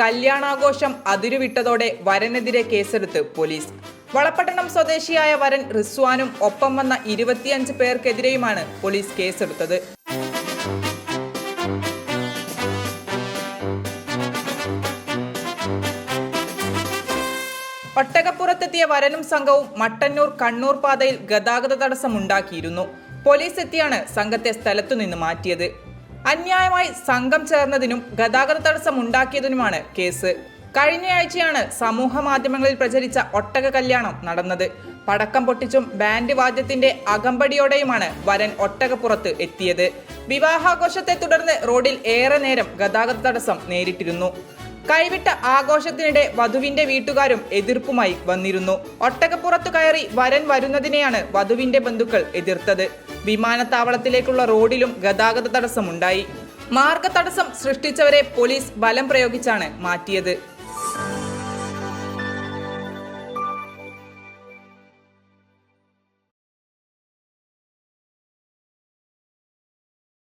കല്യാണാഘോഷം അതിരുവിട്ടതോടെ വരനെതിരെ കേസെടുത്ത് പോലീസ്. വളപട്ടണം സ്വദേശിയായ വരൻ റിസ്വാനും ഒപ്പം വന്ന ഇരുപത്തിയഞ്ച് പേർക്കെതിരെയുമാണ് പോലീസ് കേസെടുത്തത്. ഒട്ടകപ്പുറത്തെത്തിയ വരനും സംഘവും മട്ടന്നൂർ കണ്ണൂർ പാതയിൽ ഗതാഗത തടസ്സമുണ്ടാക്കിയിരുന്നു. പോലീസ് എത്തിയാണ് സംഘത്തെ സ്ഥലത്തുനിന്ന് മാറ്റിയത്. അന്യായമായി സംഘം ചേർന്നതിനും ഗതാഗത തടസ്സം ഉണ്ടാക്കിയതിനുമാണ് കേസ്. കഴിഞ്ഞയാഴ്ചയാണ് സമൂഹ മാധ്യമങ്ങളിൽ പ്രചരിച്ച ഒട്ടക കല്യാണം നടന്നത്. പടക്കം പൊട്ടിച്ചും ബാൻഡ് വാദ്യത്തിന്റെ അകമ്പടിയോടെയുമാണ് വരൻ ഒട്ടകപ്പുറത്ത് എത്തിയത്. വിവാഹാഘോഷത്തെ തുടർന്ന് റോഡിൽ ഏറെ നേരം ഗതാഗത തടസ്സം നേരിട്ടിരുന്നു. കൈവിട്ട ആഘോഷത്തിനിടെ വധുവിന്റെ വീട്ടുകാരും എതിർപ്പുമായി വന്നിരുന്നു. ഒട്ടകപ്പുറത്തു കയറി വരൻ വരുന്നതിനെയാണ് വധുവിന്റെ ബന്ധുക്കൾ എതിർത്തത്. വിമാനത്താവളത്തിലേക്കുള്ള റോഡിലും ഗതാഗത തടസ്സമുണ്ടായി. മാർഗ തടസ്സം സൃഷ്ടിച്ചവരെ പോലീസ് ബലം പ്രയോഗിച്ചാണ് മാറ്റിയത്.